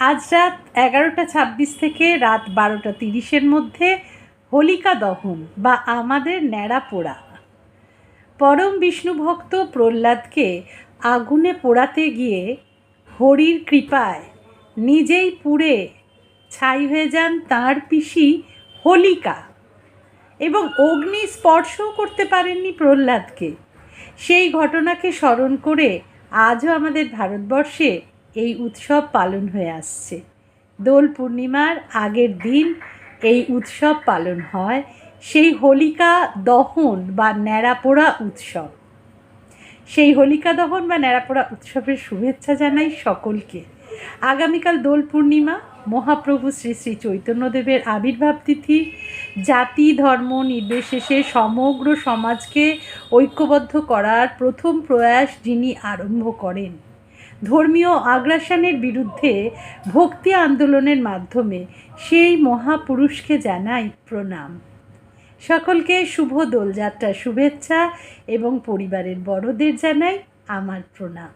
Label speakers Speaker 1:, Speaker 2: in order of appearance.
Speaker 1: আজ রাত এগারোটা ছাব্বিশ থেকে রাত বারোটা তিরিশের মধ্যে হোলিকা দহন বা আমাদের ন্যাড়া পোড়া। পরম বিষ্ণুভক্ত প্রহ্লাদকে আগুনে পোড়াতে গিয়ে হরির কৃপায় নিজেই পুড়ে ছাই হয়ে যান তাঁর পিসি হোলিকা এবং অগ্নি স্পর্শও করতে পারেননি প্রহ্লাদকে। সেই ঘটনাকে স্মরণ করে আজও আমাদের ভারতবর্ষে এই উৎসব পালন হয়ে আসছে। দোল পূর্ণিমার আগের দিন এই উৎসব পালন হয়। সেই হোলিকা দহন বা ন্যাড়াপোড়া উৎসব। সেই হোলিকা দহন বা ন্যাড়াপোড়া উৎসবের শুভেচ্ছা জানাই সকলকে। আগামীকাল দোল পূর্ণিমা, মহাপ্রভু শ্রী শ্রী চৈতন্যদেবের আবির্ভাব তিথি। জাতি, ধর্ম, নির্বিশেষে সমগ্র সমাজকে ঐক্যবদ্ধ করার প্রথম প্রয়াস যিনি আরম্ভ করেন। ধর্মীয় আগ্রাসনের বিরুদ্ধে ভক্তি আন্দোলনের মাধ্যমে সেই মহাপুরুষকে জানাই প্রণাম। সকলকে শুভ দোলযাত্রার শুভেচ্ছা এবং পরিবারের বড়দের জানাই আমার প্রণাম।